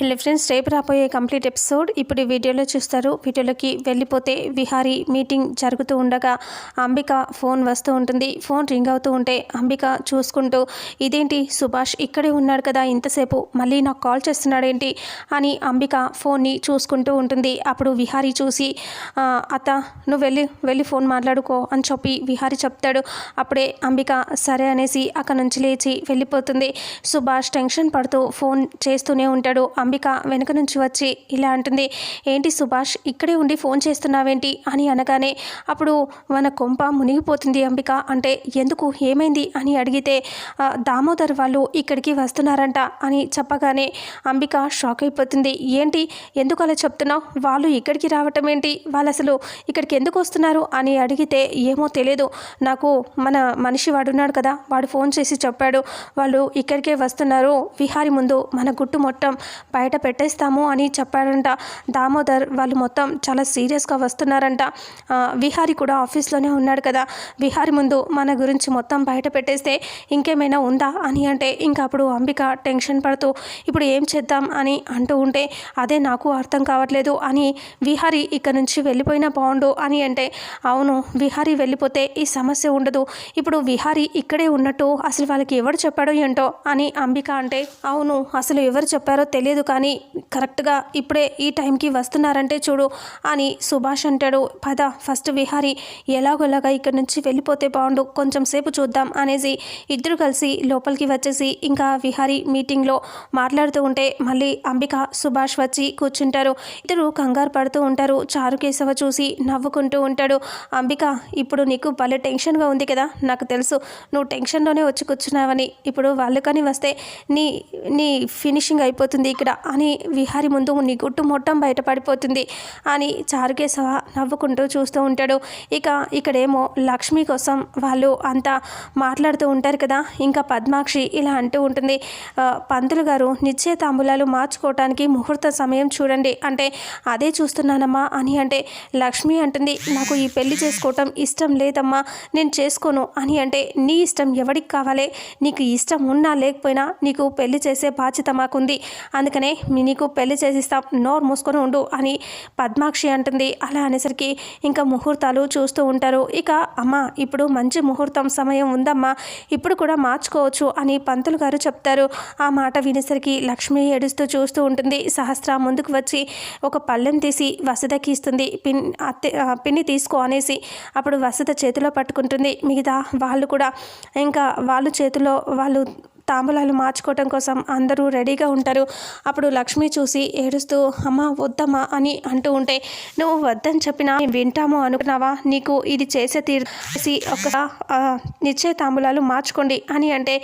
Hello friends రేపు రాబోయే complete episode ఇప్పుడు వీడియోలో చూస్తారు. వీడియోలోకి వెళ్ళిపోతే విహారీ మీటింగ్ జరుగుతూ ఉండగా అంబిక ఫోన్ వస్తూ ఉంటుంది. ఫోన్ రింగ్ అవుతూ ఉంటే అంబిక చూసుకుంటూ ఇదేంటి సుభాష్ ఇక్కడే ఉన్నాడు కదా ఇంతసేపు మళ్ళీ నాకు కాల్ చేస్తున్నాడేంటి? అని అంబిక ఫోన్ని చూసుకుంటూ ఉంటుంది. అప్పుడు విహారీ చూసి అత్త నువ్వు వెళ్ళి వెళ్ళి ఫోన్ మాట్లాడుకో అని చెప్పి విహారీ చెప్తాడు. అప్పుడే అంబిక సరే అనేసి అక్కడ నుంచి లేచి వెళ్ళిపోతుంది. సుభాష్ టెన్షన్ పడుతూ ఫోన్ చేస్తూనే ఉంటాడు. అంబిక వెనుక నుంచి వచ్చి ఇలా అంటుంది ఏంటి సుభాష్ ఇక్కడే ఉండి ఫోన్ చేస్తున్నావేంటి? అని అనగానే అప్పుడు మన కొంప మునిగిపోతుంది అంబిక. అంటే ఎందుకు ఏమైంది? అని అడిగితే దామోదర్ వాళ్ళు ఇక్కడికి వస్తున్నారంట అని చెప్పగానే అంబిక షాక్ అయిపోతుంది. ఏంటి ఎందుకు అలా చెప్తున్నావు? వాళ్ళు ఇక్కడికి రావటం ఏంటి వాళ్ళు అసలు ఇక్కడికి ఎందుకు వస్తున్నారు? అని అడిగితే ఏమో తెలియదు నాకు మన మనిషి వాడు ఉన్నాడు కదా వాడు ఫోన్ చేసి చెప్పాడు. వాళ్ళు ఇక్కడికే వస్తున్నారు. విహారి ముందు మన గుట్టు మొత్తం బయట పెట్టేస్తాము అని చెప్పాడంట దామోదర్ వాళ్ళు మొత్తం చాలా సీరియస్గా వస్తున్నారంట. విహారి కూడా ఆఫీస్లోనే ఉన్నాడు కదా. విహారి ముందు మన గురించి మొత్తం బయట పెట్టేస్తే ఇంకేమైనా ఉందా అని అంటే ఇంకా అప్పుడు అంబిక టెన్షన్ పడుతూ ఇప్పుడు ఏం చేద్దాం అని అంటూ ఉంటే అదే నాకు అర్థం కావట్లేదు అని విహారి ఇక్కడ నుంచి వెళ్ళిపోయినా బాగుండు అని అంటే అవును విహారి వెళ్ళిపోతే ఈ సమస్య ఉండదు. ఇప్పుడు విహారి ఇక్కడే ఉన్నట్టు అసలు వాళ్ళకి ఎవరు చెప్పాడో ఏంటో అని అంబిక అంటే అవును అసలు ఎవరు చెప్పారో తెలియదు కానీ కరెక్ట్గా ఇప్పుడే ఈ టైంకి వస్తున్నారంటే చూడు అని సుభాష్ అంటాడు. పద ఫస్ట్ విహారి ఎలాగోలాగా ఇక్కడ నుంచి వెళ్ళిపోతే బాగుండు కొంచెం సేపు చూద్దాం అనేసి ఇద్దరు కలిసి లోపలికి వచ్చేసి ఇంకా విహారి మీటింగ్లో మాట్లాడుతూ ఉంటే మళ్ళీ అంబిక సుభాష్ వచ్చి కూర్చుంటారు. ఇద్దరు కంగారు పడుతూ ఉంటారు. చారుకేశవ చూసి నవ్వుకుంటూ ఉంటాడు. అంబిక ఇప్పుడు నీకు భలే టెన్షన్గా ఉంది కదా నాకు తెలుసు. నువ్వు టెన్షన్లోనే వచ్చి కూర్చున్నావని. ఇప్పుడు వాళ్ళు కానీ వస్తే నీ నీ ఫినిషింగ్ అయిపోతుంది ఇక్కడ. అని విహారి ముందు నీ గుట్టు మొత్తం బయటపడిపోతుంది. అని చారుకేశవ నవ్వుకుంటూ చూస్తూ ఉంటాడు. ఇక ఇక్కడేమో లక్ష్మి కోసం వాళ్ళు అంతా మాట్లాడుతూ ఉంటారు కదా. ఇంకా పద్మాక్షి ఇలా అంటూ ఉంటుంది. పంతులు గారు నిశ్చయ తాంబూలాలు మార్చుకోవటానికి ముహూర్త సమయం చూడండి. అంటే అదే చూస్తున్నానమ్మా అని అంటే లక్ష్మి అంటుంది నాకు ఈ పెళ్ళి చేసుకోవటం ఇష్టం లేదమ్మా. నేను చేసుకోను అని అంటే నీ ఇష్టం ఎవరికి కావాలి? నీకు ఇష్టం ఉన్నా లేకపోయినా నీకు పెళ్ళి చేసే బాధ్యత మాకుంది. అందుకనే మీ నీకు పెళ్ళి చేసిస్తాం. నోరు మూసుకొని ఉండు అని పద్మాక్షి అంటుంది. అలా అనేసరికి ఇంకా ముహూర్తాలు చూస్తూ ఉంటారు. ఇక అమ్మ ఇప్పుడు మంచి ముహూర్తం సమయం ఉందమ్మా. ఇప్పుడు కూడా మార్చుకోవచ్చు అని పంతులు గారు చెప్తారు. ఆ మాట వినేసరికి లక్ష్మి ఏడుస్తూ చూస్తూ ఉంటుంది. సహస్ర ముందుకు వచ్చి ఒక పళ్ళెం తీసి వసుదకి ఇస్తుంది. పిన్ అత్తె పిన్ని తీసుకో అనేసి అప్పుడు వసుద చేతిలో పట్టుకుంటుంది. మిగతా వాళ్ళు కూడా ఇంకా వాళ్ళు చేతిలో వాళ్ళు తాంబూలాలు మార్చుకోవటం కోసం అందరూ రెడీగా ఉంటారు. అప్పుడు లక్ష్మి చూసి ఏడుస్తూ అమ్మ వద్దమ్మా అని అంటూ ఉంటే నువ్వు వద్దని చెప్పినా మేము వింటాము అనుకున్నావా? నీకు ఇది చేసే తీర్చి ఒక నిశ్చయ తాంబూలాలు మార్చుకోండి అని అంటే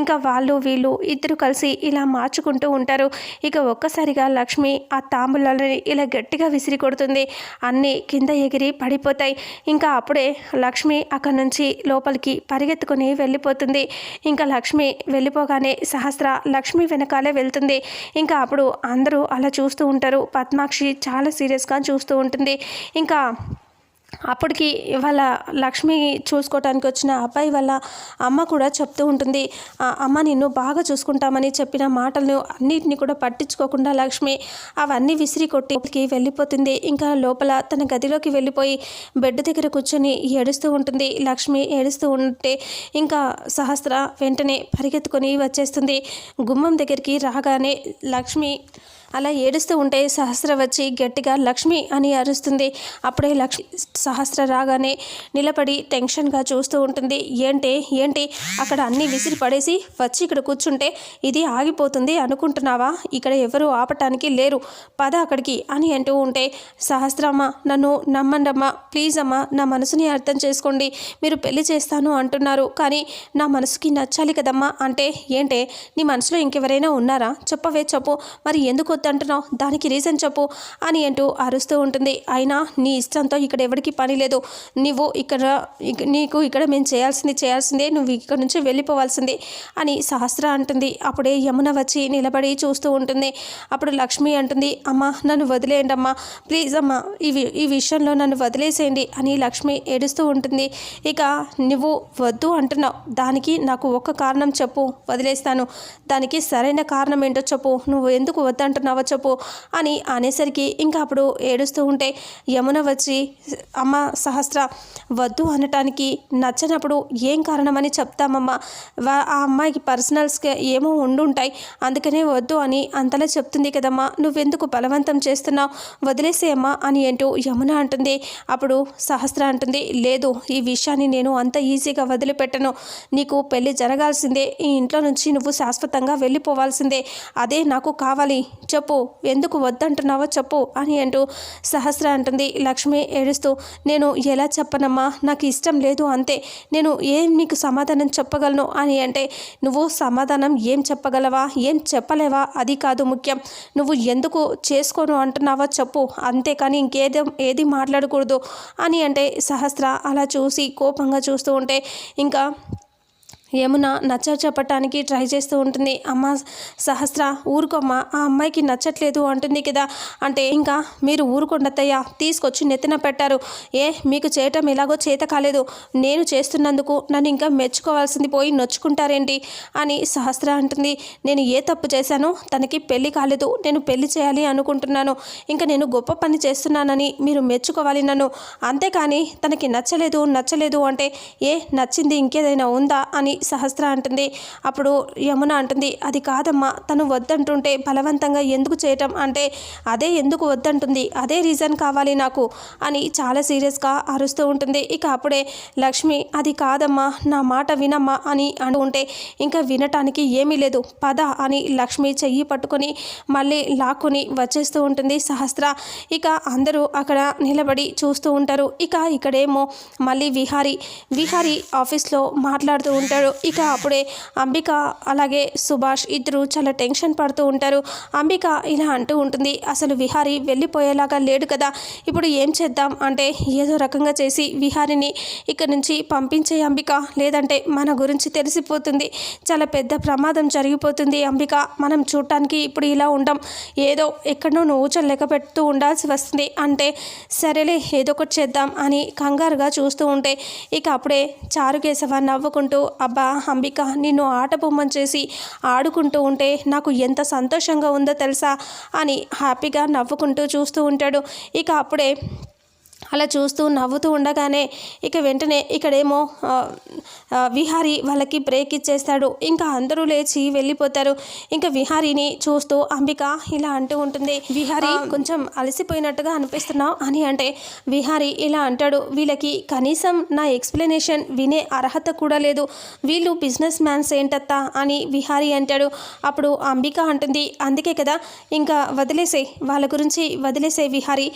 ఇంకా వాళ్ళు వీళ్ళు ఇద్దరు కలిసి ఇలా మార్చుకుంటూ ఉంటారు. ఇక ఒక్కసారిగా లక్ష్మి ఆ తాంబూలాలని ఇలా గట్టిగా విసిరి కొడుతుంది. అన్నీ కింద ఎగిరి పడిపోతాయి. ఇంకా అప్పుడే లక్ష్మి అక్కడి నుంచి లోపలికి పరిగెత్తుకొని వెళ్ళిపోతుంది. ఇంకా లక్ష్మి వెళ్ళిపోగానే సహస్ర లక్ష్మి వెనకాలే వెళ్తుంది. ఇంకా అప్పుడు అందరూ అలా చూస్తూ ఉంటారు. పద్మాక్షి చాలా సీరియస్గా చూస్తూ ఉంటుంది. ఇంకా అప్పటికి వాళ్ళ లక్ష్మి చూసుకోవటానికి వచ్చిన అబ్బాయి వాళ్ళ అమ్మ కూడా చెప్తూ ఉంటుంది "ఆ, అమ్మ నిన్ను బాగా చూసుకుంటామని చెప్పిన మాటలను అన్నిటిని కూడా పట్టించుకోకుండా లక్ష్మి అవన్నీ విసిరి కొట్టికి వెళ్ళిపోతుంది. ఇంకా లోపల తన గదిలోకి వెళ్ళిపోయి బెడ్ దగ్గర కూర్చొని ఏడుస్తూ ఉంటుంది. లక్ష్మి ఏడుస్తూ ఉంటే ఇంకా సహస్ర వెంటనే పరిగెత్తుకొని వచ్చేస్తుంది. గుమ్మం దగ్గరికి రాగానే లక్ష్మి అలా ఏడుస్తూ ఉంటే సహస్ర వచ్చి గట్టిగా లక్ష్మి అని అరుస్తుంది. అప్పుడే లక్ష్మి సహస్ర రాగానే నిలబడి టెన్షన్గా చూస్తూ ఉంటుంది. ఏంటి? ఏంటి? అక్కడ అన్నీ విసిరి పడేసి వచ్చి ఇక్కడ కూర్చుంటే ఇది ఆగిపోతుంది అనుకుంటున్నావా? ఇక్కడ ఎవరు ఆపటానికి లేరు. పద అక్కడికి అని అంటూ ఉంటే సహస్రమ్మ నన్ను నమ్మండమ్మా. ప్లీజ్ అమ్మా నా మనసుని అర్థం చేసుకోండి. మీరు పెళ్ళి చేస్తాను అంటున్నారు. కానీ నా మనసుకి నచ్చాలి కదమ్మా. అంటే ఏంటే? నీ మనసులో ఇంకెవరైనా ఉన్నారా? చెప్పవే చెప్పు. మరి ఎందుకు వద్దంటున్నావు దానికి రీజన్ చెప్పు అని అంటూ అరుస్తూ ఉంటుంది. అయినా నీ ఇష్టంతో ఇక్కడ ఎవరికి పని లేదు. నువ్వు ఇక్కడ నీకు ఇక్కడ మేము చేయాల్సింది చేయాల్సిందే. నువ్వు ఇక్కడ నుంచి వెళ్ళిపోవాల్సిందే అని సహస్ర అంటుంది. అప్పుడే యమున వచ్చి నిలబడి చూస్తూ ఉంటుంది. అప్పుడు లక్ష్మి అంటుంది అమ్మా నన్ను వదిలేయండి అమ్మా. ప్లీజ్ అమ్మా ఈ వి- ఈ విషయంలో నన్ను వదిలేసేయండి అని లక్ష్మి ఏడుస్తూ ఉంటుంది. ఇక నువ్వు వద్దు అంటున్నావు. దానికి నాకు ఒక్క కారణం చెప్పు. వదిలేస్తాను. దానికి సరైన కారణం ఏంటో చెప్పు. నువ్వు ఎందుకు వద్దంటున్నావు? అంటున్నావో చెప్పు అని అనేసరికి ఇంకా అప్పుడు ఏడుస్తూ ఉంటే యమున వచ్చి అమ్మ సహస్ర వద్దు అనటానికి నచ్చనప్పుడు ఏం కారణమని చెప్తామమ్మా? వా- ఆ అమ్మాయికి పర్సనల్స్గా ఏమో ఉండుంటాయి అందుకనే వద్దు అని అంతలా చెప్తుంది కదమ్మా. నువ్వెందుకు బలవంతం చేస్తున్నావు? వదిలేసేయమ్మా అని అంటూ యమున అంటుంది. అప్పుడు సహస్ర అంటుంది లేదు ఈ విషయాన్ని నేను అంత ఈజీగా వదిలిపెట్టను. నీకు పెళ్ళి జరగాల్సిందే. ఈ ఇంట్లో నుంచి నువ్వు శాశ్వతంగా వెళ్ళిపోవాల్సిందే. అదే నాకు కావాలి. చెప్పు. ఎందుకు వద్దంటున్నావో చెప్పు అని అంటూ సహస్ర అంటుంది. లక్ష్మి ఏడుస్తూ నేను ఎలా చెప్పనమ్మా? నాకు ఇష్టం లేదు అంతే. నేను ఏం నీకు సమాధానం చెప్పగలను? అని అంటే నువ్వు సమాధానం ఏం చెప్పగలవా? ఏం చెప్పలేవా? అది కాదు ముఖ్యం. నువ్వు ఎందుకు చేసుకోను అంటున్నావో చెప్పు. అంతేకాని ఇంకేదో ఏది మాట్లాడకూడదు. అని అంటే సహస్ర అలా చూసి కోపంగా చూస్తూ ఉంటే ఇంకా యమున నచ్చ చెప్పటానికి ట్రై చేస్తూ ఉంటుంది. అమ్మ సహస్ర ఊరుకోమ్మ ఆ అమ్మాయికి నచ్చట్లేదు అంటుంది కదా. అంటే ఇంకా మీరు ఊరుకొండతయ్య తీసుకొచ్చి నెత్తిన పెట్టారు. ఏ మీకు చేయటం ఎలాగో చేత కాలేదు. నేను చేస్తున్నందుకు నన్ను ఇంకా మెచ్చుకోవాల్సింది పోయి నొచ్చుకుంటారేంటి అని సహస్ర అంటుంది. నేను ఏ తప్పు చేశానో తనకి పెళ్ళి కాలేదు. నేను పెళ్ళి చేయాలి అనుకుంటున్నాను. ఇంకా నేను గొప్ప పని చేస్తున్నానని మీరు మెచ్చుకోవాలి నన్ను. అంతేకాని తనకి నచ్చలేదు నచ్చలేదు అంటే ఏ నచ్చింది ఇంకేదైనా ఉందా అని సహస్ర అంటుంది. అప్పుడు యమున అంటుంది అది కాదమ్మా తను వద్దంటుంటే బలవంతంగా ఎందుకు చేయటం అంటే అదే ఎందుకు వద్దంటుంది అదే రీజన్ కావాలి నాకు అని చాలా సీరియస్గా అరుస్తూ ఉంటుంది. ఇక అప్పుడే లక్ష్మి అది కాదమ్మా నా మాట వినమ్మా అని అంటుంటే ఇంకా వినటానికి ఏమీ లేదు పద అని లక్ష్మి చెయ్యి పట్టుకొని మళ్ళీ లాక్కుని వచ్చేస్తూ ఉంటుంది సహస్ర. ఇక అందరూ అక్కడ నిలబడి చూస్తూ ఉంటారు. ఇక ఇక్కడేమో మళ్ళీ విహారీ విహారీ ఆఫీస్లో మాట్లాడుతూ ఉంటాడు ఇక అప్పుడే అంబిక అలాగే సుభాష్ ఇద్దరు చాలా టెన్షన్ పడుతూ ఉంటారు. అంబిక ఇలా అంటూ ఉంటుంది అసలు విహారీ వెళ్ళిపోయేలాగా లేడు కదా ఇప్పుడు ఏం చేద్దాం? అంటే ఏదో రకంగా చేసి విహారిని ఇక్కడ నుంచి పంపించే అంబిక లేదంటే మన గురించి తెలిసిపోతుంది. చాలా పెద్ద ప్రమాదం జరిగిపోతుంది అంబిక. మనం చూడటానికి ఇప్పుడు ఇలా ఉండం ఏదో ఎక్కడో నువ్వు లెక్క పెడుతూ ఉండాల్సి వస్తుంది అంటే సరేలే ఏదో ఒకటి చేద్దాం అని కంగారుగా చూస్తూ ఉంటే ఇక అప్పుడే చారుకేశవ నవ్వుకుంటూ అబ్బా అంబిక నిన్ను ఆట బొమ్మను చేసి ఆడుకుంటూ ఉంటే నాకు ఎంత సంతోషంగా ఉందో తెలుసా? అని హ్యాపీగా నవ్వుకుంటూ చూస్తూ ఉంటాడు. ఇక అప్పుడే అలా చూస్తూ నవ్వుతూ ఉండగానే ఇక వెంటనే ఇక్కడేమో విహారీ వాళ్ళకి బ్రేక్ ఇచ్చేస్తాడు. ఇంకా అందరూ లేచి వెళ్ళిపోతారు. ఇంకా విహారీని చూస్తూ అంబిక ఇలా అంటూ ఉంటుంది. విహారీ కొంచెం అలసిపోయినట్టుగా అనిపిస్తున్నావు అని అంటే విహారీ ఇలా అంటాడు. వీళ్ళకి కనీసం నా ఎక్స్ప్లెనేషన్ వినే అర్హత కూడా లేదు. వీళ్ళు బిజినెస్ మ్యాన్స్ ఏంటత్తా? అని విహారీ అంటాడు. అప్పుడు అంబిక అంటుంది. అందుకే కదా ఇంకా వదిలేసే వాళ్ళ గురించి వదిలేసే విహారీ.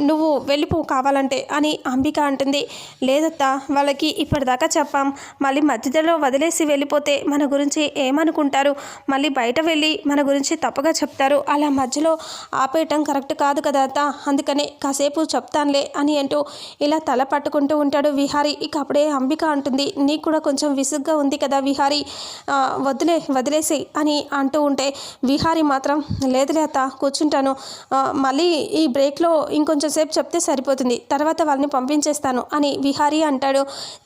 నువ్వు వెళ్ళిపో. కావాలంటే అని అంబిక అంటుంది. లేదత్తా వాళ్ళకి ఇప్పటిదాకా చెప్పాం. మళ్ళీ మధ్యలో వదిలేసి వెళ్ళిపోతే మన గురించి ఏమనుకుంటారు? మళ్ళీ బయట వెళ్ళి మన గురించి తప్పుగా చెప్తారు. అలా మధ్యలో ఆపేయటం కరెక్ట్ కాదు కదా అత్త. అందుకనే కాసేపు చెప్తానులే అని అంటూ ఇలా తల పట్టుకుంటూ ఉంటాడు విహారీ. ఇక అప్పుడే అంబిక అంటుంది నీకు కూడా కొంచెం విసుగ్గా ఉంది కదా విహారీ. వదిలే వదిలేసి అని అంటూ ఉంటే విహారీ మాత్రం లేదులే అత్త కూర్చుంటాను. మళ్ళీ ఈ బ్రేక్లో ఇంకొంచెం సేపు చెప్తే సరిపోతుంది. తర్వాత వాళ్ళని పంపించేస్తాను అని విహారీ అంటాడు.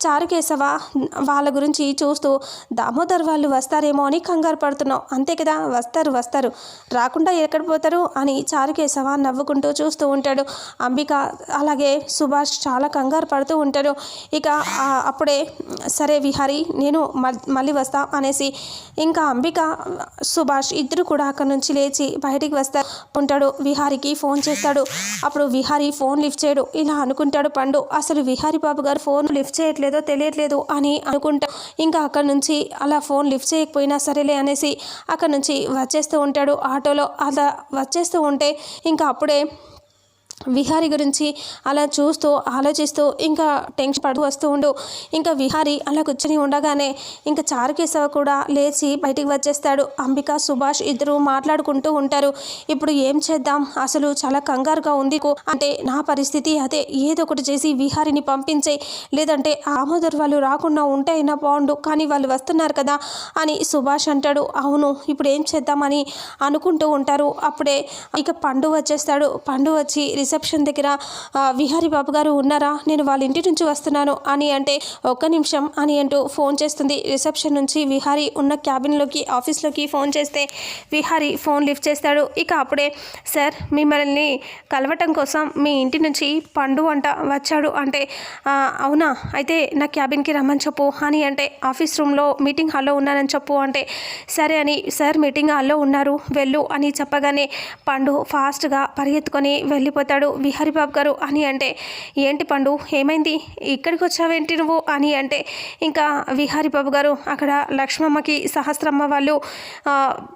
చారుకేశవ వాళ్ళ గురించి చూస్తూ దామోదర్ వాళ్ళు వస్తారేమో అని కంగారు పడుతున్నావు. అంతే కదా? వస్తారు వస్తారు. రాకుండా ఎక్కడ పోతారు? అని చారుకేశవ నవ్వుకుంటూ చూస్తూ ఉంటాడు. అంబిక అలాగే సుభాష్ చాలా కంగారు పడుతూ ఉంటాడు ఇక అప్పుడే సరే విహారీ నేను మళ్ళీ వస్తా అనేసి ఇంకా అంబిక సుభాష్ ఇద్దరు కూడా అక్కడ నుంచి లేచి బయటికి వస్తా ఉంటాడు. విహారీకి ఫోన్ చేస్తాడు. అప్పుడు విహారీ ఫోన్ లిఫ్ట్ చేయడు. ఇలా అనుకుంటాడు పండు. అసలు విహారీ బాబు గారు ఫోన్ లిఫ్ట్ చేయట్లేదో తెలియట్లేదు అని అనుకుంటా. ఇంకా అక్కడ నుంచి అలా ఫోన్ లిఫ్ట్ చేయకపోయినా సరేలే అనేసి అక్కడ నుంచి వచ్చేస్తూ ఉంటాడు ఆటోలో. అలా వచ్చేస్తూ ఉంటే ఇంకా అప్పుడే విహారి గురించి అలా చూస్తూ ఆలోచిస్తూ ఇంకా టెన్షన్ పడుతూ వస్తూ ఉండు. ఇంకా విహారి అలా కూర్చొని ఉండగానే ఇంకా చారుకేశవ కూడా లేచి బయటికి వచ్చేస్తాడు. అంబిక సుభాష్ ఇద్దరు మాట్లాడుకుంటూ ఉంటారు. ఇప్పుడు ఏం చేద్దాం? అసలు చాలా కంగారుగా ఉంది కో- అంటే నా పరిస్థితి అదే. ఏదో ఒకటి చేసి విహారిని పంపించే. లేదంటే ఆమోదర్ వాళ్ళు రాకుండా ఉంటే అయినా బాగుండు. కానీ వాళ్ళు వస్తున్నారు కదా అని సుభాష్ అంటాడు. అవును ఇప్పుడు ఏం చేద్దామని అనుకుంటూ ఉంటారు. అప్పుడే ఇక పండు వచ్చేస్తాడు. పండు వచ్చి రిసెప్షన్ దగ్గర విహారీ బాబు గారు ఉన్నారా? నేను వాళ్ళ ఇంటి నుంచి వస్తున్నాను అని అంటే ఒక్క నిమిషం అని అంటూ ఫోన్ చేస్తుంది. రిసెప్షన్ నుంచి విహారీ ఉన్న క్యాబిన్లోకి ఆఫీస్లోకి ఫోన్ చేస్తే విహారీ ఫోన్ లిఫ్ట్ చేస్తాడు. ఇక అప్పుడే సార్ మిమ్మల్ని కలవటం కోసం మీ ఇంటి నుంచి పండు అంట వచ్చాడు అంటే అవునా? అయితే నా క్యాబిన్కి రమ్మని చెప్పు అని అంటే ఆఫీస్ రూమ్లో మీటింగ్ హాల్లో ఉన్నానని చెప్పు అంటే సరే అని సార్ మీటింగ్ హాల్లో ఉన్నారు వెళ్ళు అని చెప్పగానే పండు ఫాస్ట్గా పరిగెత్తుకొని వెళ్ళిపోతాడు. విహారీ బాబు గారు అని అంటే ఏంటి పండు ఏమైంది? ఇక్కడికి వచ్చావేంటి నువ్వు? అని అంటే ఇంకా విహారీ బాబు గారు అక్కడ లక్ష్మమ్మకి సహస్రమ్మ వాళ్ళు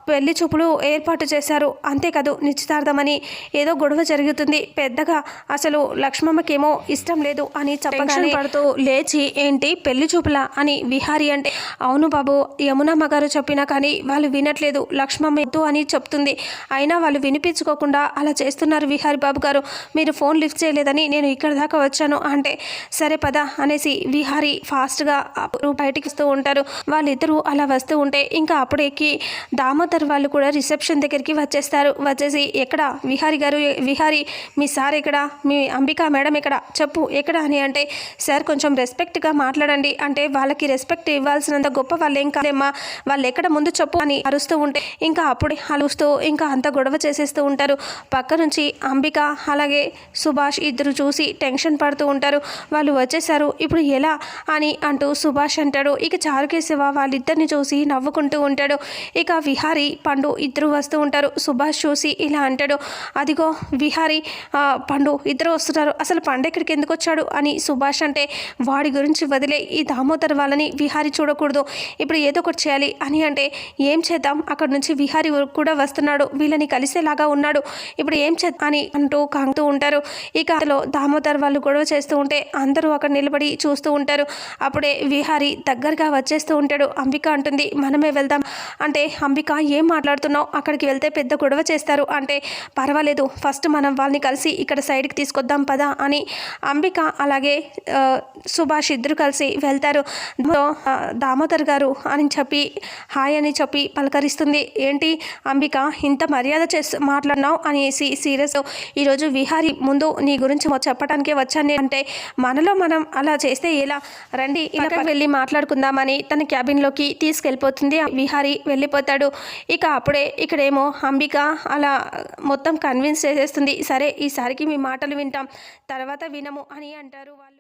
పెళ్ళి చూపులు ఏర్పాటు చేశారు. అంతేకాదు నిశ్చితార్థమని. ఏదో గొడవ జరుగుతుంది. పెద్దగా అసలు లక్ష్మమ్మకేమో ఇష్టం లేదు అని చెప్పగానే పడుతూ లేచి ఏంటి పెళ్ళి చూపులా అని విహారీ అంటే అవును బాబు యమునమ్మ గారు చెప్పినా కానీ వాళ్ళు వినట్లేదు. లక్ష్మమ్మ ఎద్దు అని చెప్తుంది. అయినా వాళ్ళు వినిపించుకోకుండా అలా చేస్తున్నారు విహారీ బాబు గారు. మీరు ఫోన్ లిఫ్ట్ చేయలేదని నేను ఇక్కడ దాకా వచ్చాను అంటే సరే పద అనేసి విహారీ ఫాస్ట్గా అప్పుడు బయటికి వస్తూ ఉంటారు. వాళ్ళిద్దరూ అలా వస్తూ ఉంటే ఇంకా అప్పుడేకి దామోదర్ వాళ్ళు కూడా రిసెప్షన్ దగ్గరికి వచ్చేస్తారు. వచ్చేసి ఎక్కడ? విహారి గారు విహారీ మీ సార్ ఎక్కడ? మీ అంబికా మేడం ఎక్కడ? చెప్పు ఎక్కడ అని అంటే సార్ కొంచెం రెస్పెక్ట్గా మాట్లాడండి. అంటే వాళ్ళకి రెస్పెక్ట్ ఇవ్వాల్సినంత గొప్ప వాళ్ళు ఏం కాదేమ్మా వాళ్ళు ఎక్కడ ముందు చెప్పు అని అరుస్తూ ఉంటే ఇంకా అప్పుడే అలుస్తూ ఇంకా అంత గొడవ చేసేస్తూ ఉంటారు. పక్క నుంచి అంబిక అలాగే సుభాష్ ఇద్దరు చూసి టెన్షన్ పడుతూ ఉంటారు. వాళ్ళు వచ్చేసారు. ఇప్పుడు ఎలా అని అంటూ సుభాష్ అంటాడు. ఇక చారుకేశవ వాళ్ళిద్దరిని చూసి నవ్వుకుంటూ ఉంటాడు. ఇక విహారి పండు ఇద్దరు వస్తూ ఉంటారు. సుభాష్ చూసి ఇలా అంటాడు. అదిగో విహారి పండు ఇద్దరు వస్తున్నారు. అసలు పండు ఇక్కడికి ఎందుకు వచ్చాడు అని సుభాష్ అంటే వాడి గురించి వదిలే ఈ దామోదర్ వాళ్ళని విహారి చూడకూడదు. ఇప్పుడు ఏదో ఒకటి చేయాలి అని అంటే ఏం చేద్దాం? అక్కడ నుంచి విహారి కూడా వస్తున్నాడు. వీళ్ళని కలిసేలాగా ఉన్నాడు. ఇప్పుడు ఏం చేద్దాం అని అంటూ అంటూ ఉంటారు. ఇక అందులో దామోదర్ వాళ్ళు గొడవ చేస్తూ ఉంటే అందరూ అక్కడ నిలబడి చూస్తూ ఉంటారు. అప్పుడే విహారి దగ్గరగా వచ్చేస్తూ ఉంటాడు. అంబిక అంటుంది మనమే వెళ్దాం. అంటే అంబిక ఏం మాట్లాడుతున్నావు? అక్కడికి వెళ్తే పెద్ద గొడవ చేస్తారు. అంటే పర్వాలేదు ఫస్ట్ మనం వాళ్ళని కలిసి ఇక్కడ సైడ్కి తీసుకొద్దాం పదా అని అంబిక అలాగే సుభాష్ ఇద్దరు కలిసి వెళ్తారు. దామోదర్ గారు అని చెప్పి హాయ్ అని చెప్పి పలకరిస్తుంది. ఏంటి అంబిక ఇంత మర్యాద చేసి మాట్లాడినావు అనేసి సీరియస్ ఈరోజు విహారీ ముందు నీ గురించి మొ- చెప్పడానికే వచ్చాను. అంటే మనలో మనం అలా చేస్తే ఎలా? రండి ఇలా వెళ్ళి మాట్లాడుకుందామని తన క్యాబిన్లోకి తీసుకెళ్ళిపోతుంది. విహారీ వెళ్ళిపోతాడు. ఇక అప్పుడే ఇక్కడేమో అంబిక అలా మొత్తం కన్విన్స్ చేసేస్తుంది. సరే ఈసారికి మీ మాటలు వింటాం. తర్వాత వినము అని అంటారు వాళ్ళు.